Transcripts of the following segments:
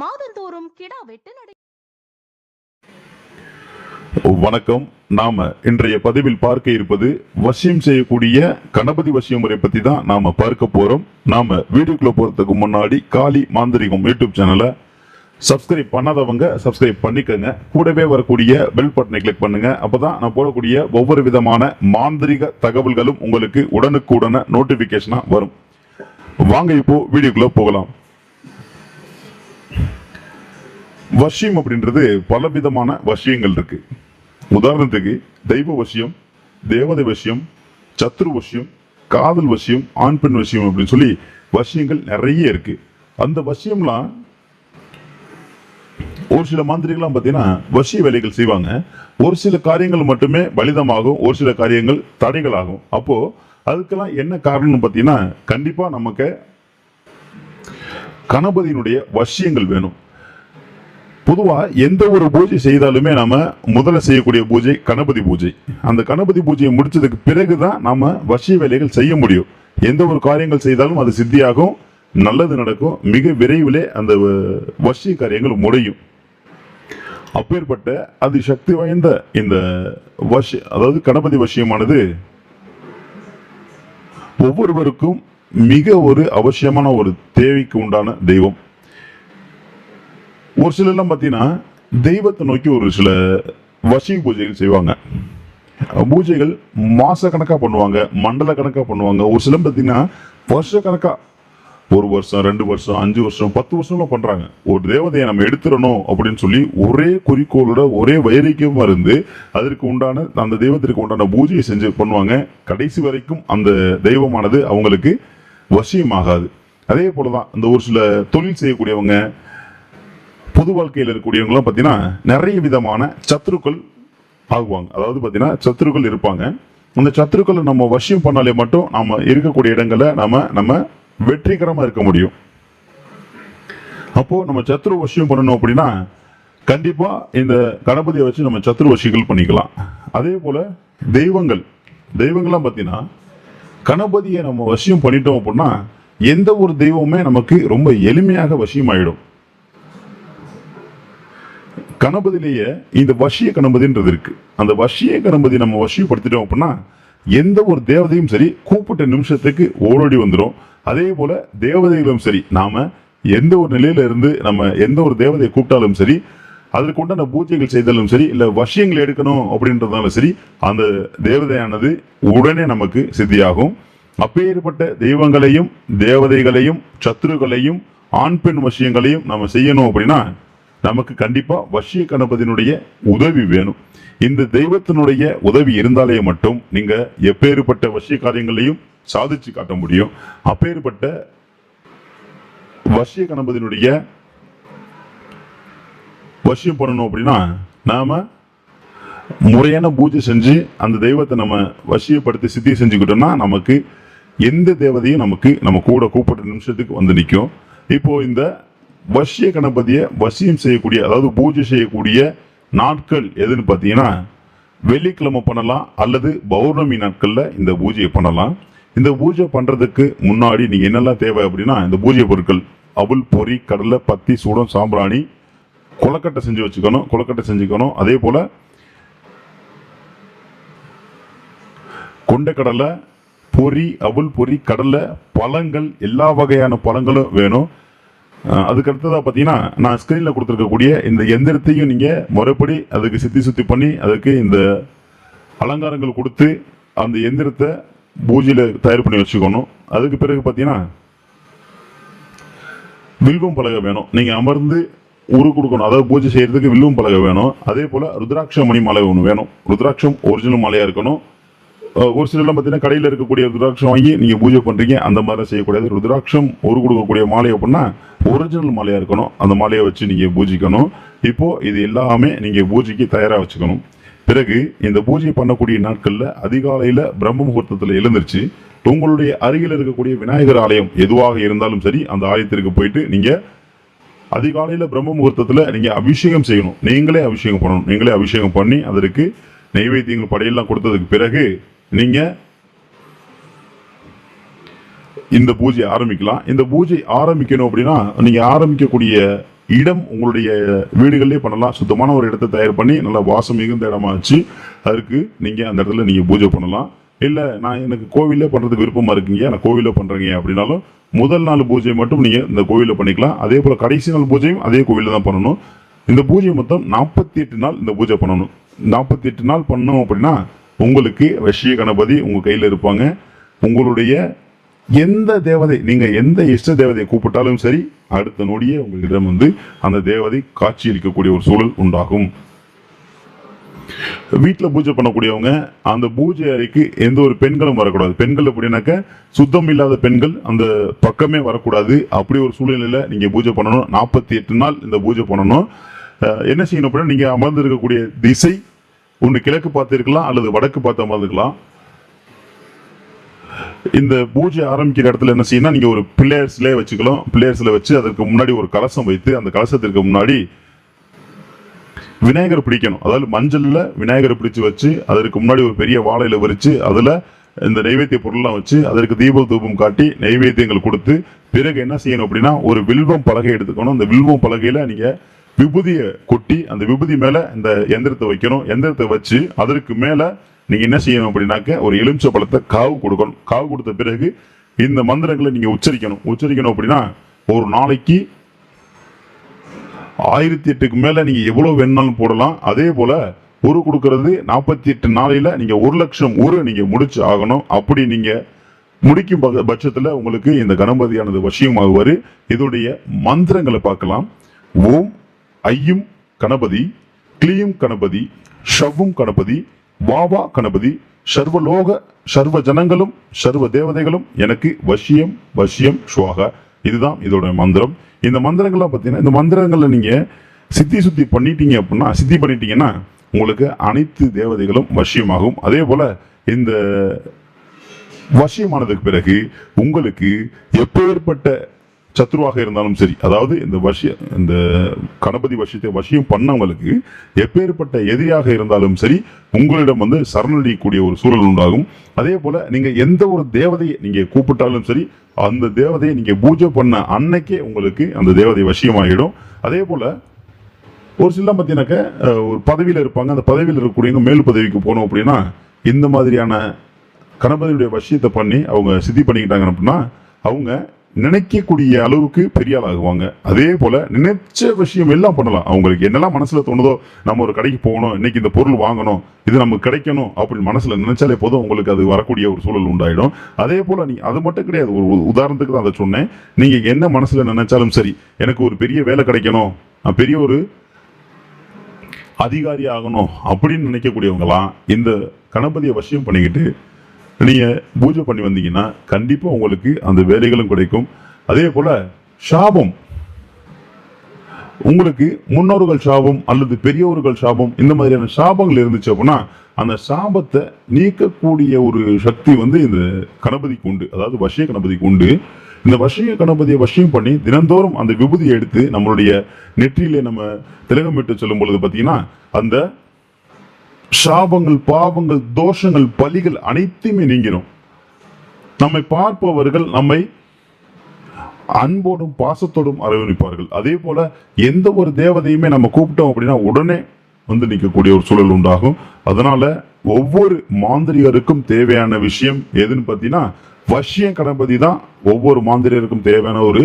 மாதந்தோறும் கிடா வெட்டு நடை வணக்கம். நாம இன்றைய பதிவில் பார்க்க இருப்பது வசியம் செய்யக்கூடிய கணபதி வசியம் முறை பத்தி தான் நாம பார்க்க போறோம். நாம வீடியோக்குள்ள போறதுக்கு முன்னாடி காளி மாந்திரிகம் யூடியூப் சேனலை சப்ஸ்கிரைப் பண்ணாதவங்க சப்ஸ்கிரைப் பண்ணிக்கோங்க. கூடவே வரக்கூடிய பெல் பட்டனை கிளிக் பண்ணுங்க. அப்பதான் நான் போடக்கூடிய ஒவ்வொரு விதமான மாந்திரிக தகவல்களும் உங்களுக்கு உடனுக்குடன நோட்டிபிகேஷனா வரும். வாங்க இப்போ வீடியோக்குள்ள போகலாம். வசியம் அப்படின்றது பல விதமான வசியங்கள் இருக்கு. உதாரணத்துக்கு தெய்வ வசியம் தேவதை வசியம் சத்ரு வசியம் காதல் வசியம் ஆண் பெண் வசியம் அப்படின்னு சொல்லி வசியங்கள் நிறைய இருக்கு. அந்த வசியம்லாம் ஒரு சில மாந்திரிகள்லாம் பார்த்தீங்கன்னா வசிய வேலைகள் செய்வாங்க. ஒரு சில காரியங்கள் மட்டுமே பலிதமாகும் ஒரு சில காரியங்கள் தடைகளாகும். அப்போ அதுக்கெல்லாம் என்ன காரணம்னு பார்த்தீங்கன்னா கண்டிப்பாக நமக்கு கணபதியினுடைய வசியங்கள் வேணும். பொதுவாக எந்த ஒரு பூஜை செய்தாலுமே நாம் முதல்ல செய்யக்கூடிய பூஜை கணபதி பூஜை. அந்த கணபதி பூஜையை முடித்ததுக்கு பிறகு தான் நாம் வசிய வேலைகள் செய்ய முடியும். எந்த ஒரு காரியங்கள் செய்தாலும் அது சித்தியாகும் நல்லது நடக்கும் மிக விரைவிலே அந்த வ- வசிய காரியங்கள் முடியும். அப்பேற்பட்ட அது சக்தி வாய்ந்த இந்த வசி அதாவது கணபதி வசியமானது ஒவ்வொருவருக்கும் மிக ஒரு அவசியமான ஒரு தேவைக்கு உண்டான தெய்வம். ஒரு சிலர்லாம் பார்த்தீங்கன்னா தெய்வத்தை நோக்கி ஒரு சில வசி பூஜைகள் செய்வாங்க. பூஜைகள் மாச கணக்காக பண்ணுவாங்க மண்டல கணக்காக பண்ணுவாங்க. ஒரு சிலர் பார்த்தீங்கன்னா வருஷ கணக்காக ஒரு வருஷம் ரெண்டு வருஷம் அஞ்சு வருஷம் பத்து வருஷம்லாம் பண்ணுறாங்க ஒரு தேவதையை நம்ம எடுத்துடணும் அப்படின்னு சொல்லி ஒரே குறிக்கோளோட ஒரே வைரிக்கமா இருந்து அதற்கு உண்டான அந்த தெய்வத்திற்கு உண்டான பூஜையை செஞ்சு பண்ணுவாங்க. கடைசி வரைக்கும் அந்த தெய்வமானது அவங்களுக்கு வசியமாகாது. அதே போலதான் இந்த ஒரு சில தொழில் செய்யக்கூடியவங்க பொது வாழ்க்கையில் இருக்கக்கூடியவங்களாம் பார்த்தீங்கன்னா நிறைய விதமான சத்துருக்கள் ஆகுவாங்க. அதாவது பார்த்தீங்கன்னா சத்துருக்கள் இருப்பாங்க. அந்த சத்துருக்களை நம்ம வசியம் பண்ணாலே மட்டும் நம்ம இருக்கக்கூடிய இடங்களில் நம்ம நம்ம வெற்றிகரமாக இருக்க முடியும். அப்போது நம்ம சத்ரு வசியம் பண்ணணும் அப்படின்னா கண்டிப்பாக இந்த கணபதியை வச்சு நம்ம சத்ரு வசிகள் பண்ணிக்கலாம். அதே போல் தெய்வங்கள். தெய்வங்கள்லாம் பார்த்தீங்கன்னா கணபதியை நம்ம வசியம் பண்ணிட்டோம் அப்படின்னா எந்த ஒரு தெய்வமுமே நமக்கு ரொம்ப எளிமையாக வசியம் ஆகிடும் கணபதியிலேயே இந்த வசிய கணபதின்றது இருக்கு. அந்த வசிய கணபதி நம்ம வசியப்படுத்திட்டோம் அப்படின்னா எந்த ஒரு தேவதையும் சரி கூப்பிட்ட நிமிஷத்துக்கு ஓடோடி வந்துடும் அதே போல தேவதைகளும் சரி நாம எந்த ஒரு நிலையில இருந்து நம்ம எந்த ஒரு தேவதையை கூப்பிட்டாலும் சரி அதற்கு உண்டான பூஜைகள் செய்தாலும் சரி இல்ல வசியங்கள் எடுக்கணும் அப்படின்றதாலும் சரி அந்த தேவதையானது உடனே நமக்கு சித்தியாகும். அப்பேற்பட்ட தெய்வங்களையும் தேவதைகளையும் சத்துருக்களையும் ஆண் பெண் வசியங்களையும் நம்ம செய்யணும் அப்படின்னா நமக்கு கண்டிப்பாக வசிய கணபதியினுடைய உதவி வேணும். இந்த தெய்வத்தினுடைய உதவி இருந்தாலே மட்டும் நீங்கள் எப்பேற்பட்ட வசிய காரியங்களையும் சாதிச்சு காட்ட முடியும். அப்பேற்பட்ட வசிய கணபதியினுடைய வசியம் பண்ணணும் அப்படின்னா நாம் முறையான பூஜை செஞ்சு அந்த தெய்வத்தை நம்ம வசியப்படுத்தி சித்தி செஞ்சுக்கிட்டோம்னா நமக்கு எந்த தேவதையும் நமக்கு நம்ம கூட கூப்பிட்ட நிமிஷத்துக்கு வந்து நிற்கும் இப்போ இந்த வசிய கணபதியை வசியம் செய்யக்கூடிய அதாவது பூஜை செய்யக்கூடிய நாட்கள் எதுன்னு பார்த்தீங்கன்னா வெள்ளிக்கிழமை பண்ணலாம் அல்லது பௌர்ணமி நாட்களில் இந்த பூஜையை பண்ணலாம். இந்த பூஜை பண்ணுறதுக்கு முன்னாடி நீங்கள் என்னெல்லாம் தேவை அப்படின்னா இந்த பூஜை பொருட்கள் அவுள் பொரி கடலை பத்தி சூடம் சாம்பிராணி கொலக்கட்டை செஞ்சு வச்சுக்கணும் கொலக்கட்டை செஞ்சுக்கணும். அதே போல் கொண்டக்கடலை பொரி அவுள் பொரி கடலை பழங்கள் எல்லா வகையான பழங்களும் வேணும். அதுக்கடுத்ததாக அதுக்கு பார்த்தீங்கன்னா நான் ஸ்க்ரீனில் கொடுத்துருக்கக்கூடிய இந்த எந்திரத்தையும் நீங்கள் முறைப்படி அதுக்கு சுத்தி சுத்தி பண்ணி அதுக்கு இந்த அலங்காரங்கள் கொடுத்து அந்த எந்திரத்தை பூஜையில் தயார் பண்ணி வச்சுக்கணும். அதுக்கு பிறகு பார்த்தீங்கன்னா வில்வம் பலகை வேணும். நீங்கள் அமர்ந்து உரு கொடுக்கணும். அதாவது பூஜை செய்கிறதுக்கு வில்வம் பலகை வேணும். அதே போல் ருத்ராட்ச மணி மாலை ஒன்று வேணும். ருத்ராட்சம் ஒரிஜினல் மலையாக இருக்கணும். ஒரு சிலர்லாம் பார்த்தீங்கன்னா கடையில் இருக்கக்கூடிய ருத்ராட்சம் வாங்கி நீங்கள் பூஜை பண்ணுறீங்க அந்த மாதிரி செய்யக்கூடாது. ருத்ராட்சம் ஒரு கொடுக்கக்கூடிய மாலை அப்படின்னா ஒரிஜினல் மாலையாக இருக்கணும். அந்த மாலையை வச்சு நீங்கள் பூஜிக்கணும். இப்போது இது எல்லாமே நீங்கள் பூஜைக்கு தயாராக வச்சுக்கணும். பிறகு இந்த பூஜை பண்ணக்கூடிய நாட்களில் அதிகாலையில் பிரம்ம முகூர்த்தத்தில் எழுந்திருச்சு உங்களுடைய அருகில் இருக்கக்கூடிய விநாயகர் ஆலயம் எதுவாக இருந்தாலும் சரி அந்த ஆலயத்திற்கு போயிட்டு நீங்கள் அதிகாலையில் பிரம்ம முகூர்த்தத்தில் நீங்கள் அபிஷேகம் செய்யணும். நீங்களே அபிஷேகம் பண்ணணும். நீங்களே அபிஷேகம் பண்ணி அதற்கு நைவேத்தியங்கள் படையெல்லாம் கொடுத்ததுக்கு பிறகு நீங்கள் இந்த பூஜை ஆரம்பிக்கலாம். இந்த பூஜை ஆரம்பிக்கணும் அப்படின்னா நீங்க ஆரம்பிக்கக்கூடிய இடம் உங்களுடைய வீடுகளிலே பண்ணலாம். சுத்தமான ஒரு இடத்தை தயார் பண்ணி நல்லா வாசம் மிகுந்த இடமா வச்சு அதுக்கு நீங்க அந்த இடத்துல நீங்க பூஜை பண்ணலாம். இல்லை நான் எனக்கு கோவில்ல பண்றதுக்கு விருப்பமா இருக்கீங்க. நான் கோவிலில் பண்றேங்க அப்படின்னாலும் முதல் நாள் பூஜை மட்டும் நீங்க இந்த கோவிலில் பண்ணிக்கலாம். அதே போல கடைசி நாள் பூஜையும் அதே கோவிலில் தான் பண்ணணும். இந்த பூஜை மொத்தம் நாற்பத்தி எட்டு நாள் இந்த பூஜை பண்ணணும். நாற்பத்தி எட்டு நாள் பண்ணோம் அப்படின்னா உங்களுக்கு வஷ்ய கணபதி உங்க கையில் இருப்பாங்க. உங்களுடைய எந்த தேவதை நீங்க எந்த இஷ்ட தேவதையை கூப்பிட்டாலும் சரி அடுத்த நொடியே உங்களிடம் வந்து அந்த தேவதை காட்சியளிக்கக்கூடிய ஒரு சூழல் உண்டாகும். வீட்டில் பூஜை பண்ணக்கூடியவங்க அந்த பூஜை அறைக்கு எந்த ஒரு பெண்களும் வரக்கூடாது. பெண்கள் அப்படின்னாக்க சுத்தம் இல்லாத பெண்கள் அந்த பக்கமே வரக்கூடாது. அப்படி ஒரு சூழ்நிலையில் நீங்க பூஜை பண்ணணும். நாற்பத்தி எட்டு நாள் இந்த பூஜை பண்ணணும். என்ன செய்யணும் அப்படின்னா நீங்க அமர்ந்து இருக்கக்கூடிய திசை ஒன்று கிழக்கு பார்த்து இருக்கலாம் அல்லது வடக்கு பார்த்தோம் இருக்கலாம். இந்த பூஜை ஆரம்பிக்கிற இடத்துல என்ன செய்யணும் நீங்க ஒரு பிள்ளையர்ஸ்லேயே வச்சுக்கலாம். பிள்ளையர்ஸ்ல வச்சு அதற்கு முன்னாடி ஒரு கலசம் வைத்து அந்த கலசத்திற்கு முன்னாடி விநாயகர் பிடிக்கணும். அதாவது மஞ்சள்ல விநாயகரை பிடிச்சு வச்சு அதற்கு முன்னாடி ஒரு பெரிய வாழையில வரிச்சு அதுல இந்த நைவேத்திய பொருள்லாம் வச்சு அதற்கு தீப தூபம் காட்டி நைவேத்தியங்கள் கொடுத்து பிறகு என்ன செய்யணும் அப்படின்னா ஒரு வில்வம் பலகை எடுத்துக்கணும். அந்த வில்வம் பலகையில நீங்க விபூதியை கொட்டி அந்த விபூதி மேல இந்த எந்திரத்தை வைக்கணும். எந்திரத்தை வச்சு அதற்கு மேல நீங்க என்ன செய்யணும் அப்படின்னாக்க ஒரு எலுமிச்சை பழத்தை காவு கொடுக்கணும். காவு கொடுத்த பிறகு இந்த மந்திரங்களை நீங்க உச்சரிக்கணும். உச்சரிக்கணும் அப்படின்னா ஒரு நாளைக்கு ஆயிரத்தி எட்டுக்கு மேல நீங்க எவ்வளவு வேணாலும் போடலாம். அதே போல ஒரு கொடுக்கறது நாற்பத்தி எட்டு நாளையில நீங்க ஒரு லட்சம் ஒரு நீங்க முடிச்சு ஆகணும். அப்படி நீங்க முடிக்கும் பட்சத்துல உங்களுக்கு இந்த கணபதியானது வசியமாகுவாரு. இதோடைய மந்திரங்களை பார்க்கலாம். ஓம் ஐயும் கணபதி கிளியும் கணபதி ஷவ்வும் கணபதி வாவா கணபதி சர்வலோக சர்வ ஜனங்களும் சர்வ தேவதைகளும் எனக்கு வசியம் வசியம் சுவாக. இதுதான் இதோட மந்திரம். இந்த மந்திரங்கள்லாம் பார்த்தீங்கன்னா இந்த மந்திரங்களில் நீங்கள் சித்தி சுத்தி பண்ணிட்டீங்க அப்படின்னா சித்தி பண்ணிட்டீங்கன்னா உங்களுக்கு அனைத்து தேவதைகளும் வசியமாகும். அதே போல் இந்த வசியமானதுக்கு பிறகு உங்களுக்கு எப்பேற்பட்ட சத்ருவாக இருந்தாலும் சரி. அதாவது இந்த வசிய இந்த கணபதி வசியத்தை வசியம் பண்ணவங்களுக்கு எப்பேற்பட்ட எதிரியாக இருந்தாலும் சரி உங்களிடம் வந்து சரணடையக்கூடிய ஒரு சூழல் உண்டாகும். அதே போல நீங்க எந்த ஒரு தேவதையை நீங்க கூப்பிட்டாலும் சரி அந்த தேவதையை நீங்க பூஜை பண்ண அன்னைக்கே உங்களுக்கு அந்த தேவதை வசியமாகிடும் அதே போல ஒரு சில பார்த்தீங்கன்னாக்க ஒரு பதவியில் இருப்பாங்க. அந்த பதவியில் இருக்கக்கூடியவங்க மேல் பதவிக்கு போனோம் அப்படின்னா இந்த மாதிரியான கணபதியுடைய வசியத்தை பண்ணி அவங்க சித்தி பண்ணிக்கிட்டாங்க அப்படின்னா அவங்க நினைக்கக்கூடிய அளவுக்கு பெரிய ஆளாகுவாங்க. அதே போல நினைச்ச விஷயம் எல்லாம் பண்ணலாம். அவங்களுக்கு என்னெல்லாம் மனசுல தோணுதோ நம்ம ஒரு கடைக்கு போகணும் இன்னைக்கு இந்த பொருள் வாங்கணும் இது நமக்கு கிடைக்கணும் அப்படின்னு மனசுல நினைச்சாலே போதும் உங்களுக்கு அது வரக்கூடிய ஒரு சூழல் உண்டாயிடும். அதே போல நீ அது மட்டும் கிடையாது. ஒரு உதாரணத்துக்கு தான் அதை சொன்னேன். நீங்க என்ன மனசுல நினைச்சாலும் சரி எனக்கு ஒரு பெரிய வேலை கிடைக்கணும் பெரிய ஒரு அதிகாரி ஆகணும் அப்படின்னு நினைக்கக்கூடியவங்களாம் இந்த கணபதியை வசியம் பண்ணிக்கிட்டு நீங்க பூஜை பண்ணி வந்தீங்கன்னா கண்டிப்பா உங்களுக்கு அந்த வேலைகளும் கிடைக்கும். அதே போல சாபம் உங்களுக்கு முன்னோர்கள் சாபம் அல்லது பெரியவர்கள் சாபம் இந்த மாதிரியான சாபங்கள் இருந்துச்சு அப்படின்னா அந்த சாபத்தை நீக்கக்கூடிய ஒரு சக்தி வந்து இந்த கணபதிக்கு உண்டு. அதாவது வசிய கணபதிக்கு உண்டு. இந்த வசிய கணபதியை வசியம் பண்ணி தினந்தோறும் அந்த விபூதியை எடுத்து நம்மளுடைய நெற்றியிலே நம்ம திலகமிட்டு சொல்லும் பொழுது பார்த்தீங்கன்னா அந்த சாபங்கள் பாவங்கள் தோஷங்கள் பலிகள் அனைத்துமே நீங்கிடும் நம்மை பார்ப்பவர்கள் நம்மை அன்போடும் பாசத்தோடும் அரவணிப்பார்கள். அதே போல எந்த ஒரு தேவதையுமே நம்ம கூப்பிட்டோம் அப்படின்னா உடனே வந்து நிற்கக்கூடிய ஒரு சூழல் உண்டாகும். அதனால ஒவ்வொரு மாந்திரிகருக்கும் தேவையான விஷயம் எதுன்னு பார்த்தீங்கன்னா வசிய கணபதி தான் ஒவ்வொரு மாந்திரியருக்கும் தேவையான ஒரு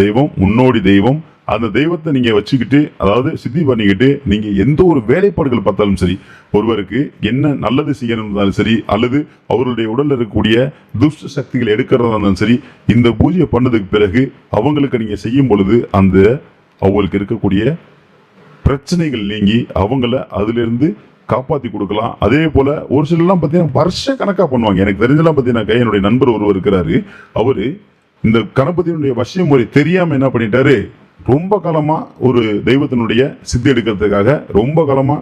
தெய்வம் முன்னோடி தெய்வம். அந்த தெய்வத்தை நீங்க வச்சுக்கிட்டு அதாவது சித்தி பண்ணிக்கிட்டு நீங்க எந்த ஒரு வேலைப்பாடுகள் பார்த்தாலும் சரி ஒருவருக்கு என்ன நல்லது செய்யணும் இருந்தாலும் சரி அல்லது அவருடைய உடல்ல இருக்கக்கூடிய துஷ்ட சக்திகளை எடுக்கிறதா இருந்தாலும் சரி இந்த பூஜையை பண்ணதுக்கு பிறகு அவங்களுக்கு நீங்க செய்யும் பொழுது அந்த அவங்களுக்கு இருக்கக்கூடிய பிரச்சனைகள் நீங்கி அவங்கள அதிலிருந்து காப்பாத்தி கொடுக்கலாம். அதே போல ஒரு சிலர்லாம் பார்த்தீங்கன்னா வருஷ கணக்காக பண்ணுவாங்க. எனக்கு தெரிஞ்செல்லாம் பார்த்தீங்கன்னா என்னுடைய நண்பர் ஒருவர் இருக்கிறாரு. அவரு இந்த கணபதியினுடைய வசிய முறை தெரியாம என்ன பண்ணிட்டாரு? ரொம்ப காலமாக ஒரு தெய்வத்தினுடைய சித்தி எடுக்கிறதுக்காக ரொம்ப காலமாக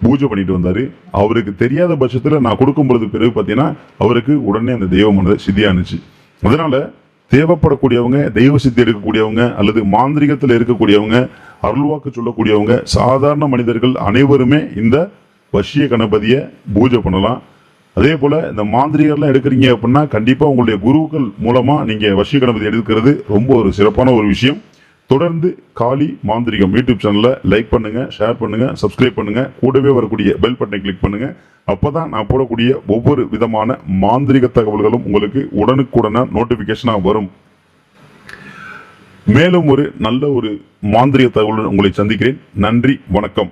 பூஜை பண்ணிட்டு வந்தார். அவருக்கு தெரியாத பட்சத்தில் நான் கொடுக்கும் பொழுது பிறகு பார்த்தீங்கன்னா அவருக்கு உடனே அந்த தெய்வமானது சித்தியானுச்சு. அதனால் தேவைப்படக்கூடியவங்க தெய்வ சித்தி எடுக்கக்கூடியவங்க அல்லது மாந்திரிகத்தில் இருக்கக்கூடியவங்க அருள்வாக்கு சொல்லக்கூடியவங்க சாதாரண மனிதர்கள் அனைவருமே இந்த வசிய கணபதியை பூஜை பண்ணலாம். அதே போல் இந்த மாந்திரிகர்லாம் எடுக்கிறீங்க அப்படின்னா கண்டிப்பாக உங்களுடைய குருக்கள் மூலமாக நீங்கள் வசிய கணபதி எடுக்கிறது ரொம்ப ஒரு சிறப்பான ஒரு விஷயம். தொடர்ந்து காளி மாந்திரிகம் யூடியூப் சேனலை லைக் பண்ணுங்கள் ஷேர் பண்ணுங்கள் சப்ஸ்கிரைப் பண்ணுங்கள் கூடவே வரக்கூடிய பெல் பட்டனை கிளிக் அப்போ தான் நான் போடக்கூடிய ஒவ்வொரு விதமான மாந்திரிக தகவல்களும் உங்களுக்கு உடனுக்குடன நோட்டிஃபிகேஷனாக வரும். மேலும் ஒரு நல்ல ஒரு மாந்திரிக தகவலுடன் உங்களை சந்திக்கிறேன். நன்றி வணக்கம்.